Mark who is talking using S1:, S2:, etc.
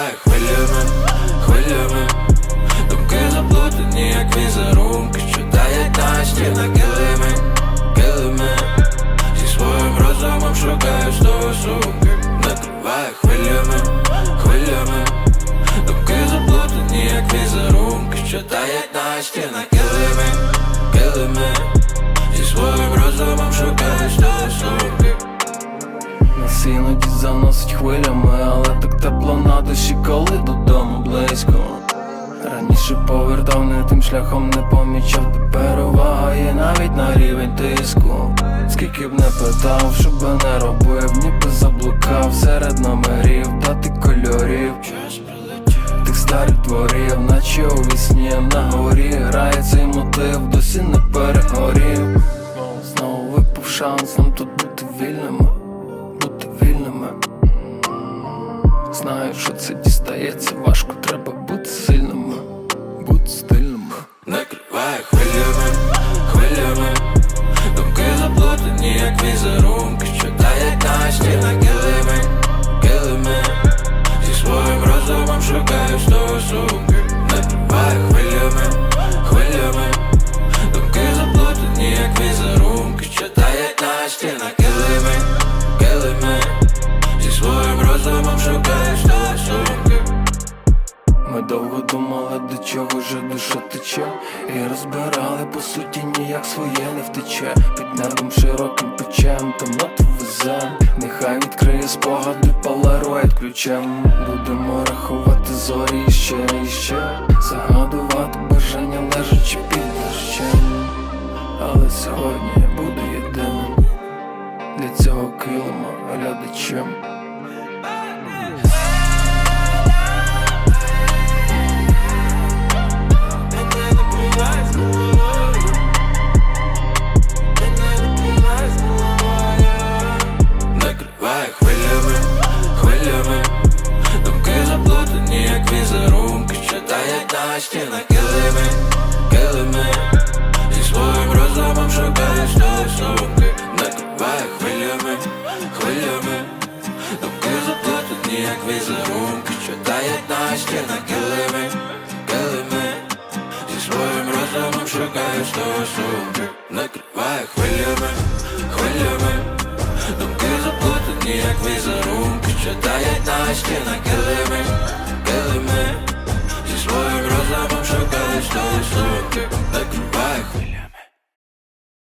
S1: Оминає хвилями, хвилями, думки заплутані, як візерунки, що дає та стіна килими, килими, зі своїм розумом шукаєш до сумки, накриває хвилями, хвилями, думки заплутані, як візерунки, що дає та на килими, килими.
S2: Хвилями, але так тепло на душі, коли додому близько. Раніше повертав не тим шляхом, не помічав, тепер увага навіть на рівень тиску. Скільки б не питав, що би не робив, ніби заблукав серед номерів, дати кольорів. Тих старих дворів, наче у вісні на горі грає цей мотив, досі не перегорів. Знову випав шанс нам тут бути вільними, Знаю, що це дістається, важко, треба бути сильними, бути стильними.
S1: Накриває хвилями, хвилями. Думки заплутані, як візерунки
S2: довго думали, до чого же душа тече. І розбирали, по суті, ніяк своє не втече. Під небом широким печем, темноту везем. Нехай відкриє спогади полароїд ключем. Будемо рахувати зорі іще і ще. Загадувати бажання лежачи під дощем. Але сьогодні я буду єдиним. Для цього килима глядачем
S1: хвилями Думки заплутані, як візерунки Читає на стінах килими, килими. Зі своїм розумом шукає стосунки Накриває хвилями, хвилями. Думки заплутані, як візерунки Читає на стінах килими, килими. Зі своїм розумом шукає стосунки Накриває хвилями, хвилями. Думки заплутані, як візерунки Читає на стінах килими, килими Зі своїм розумом шукає стосунки Накриває хвилями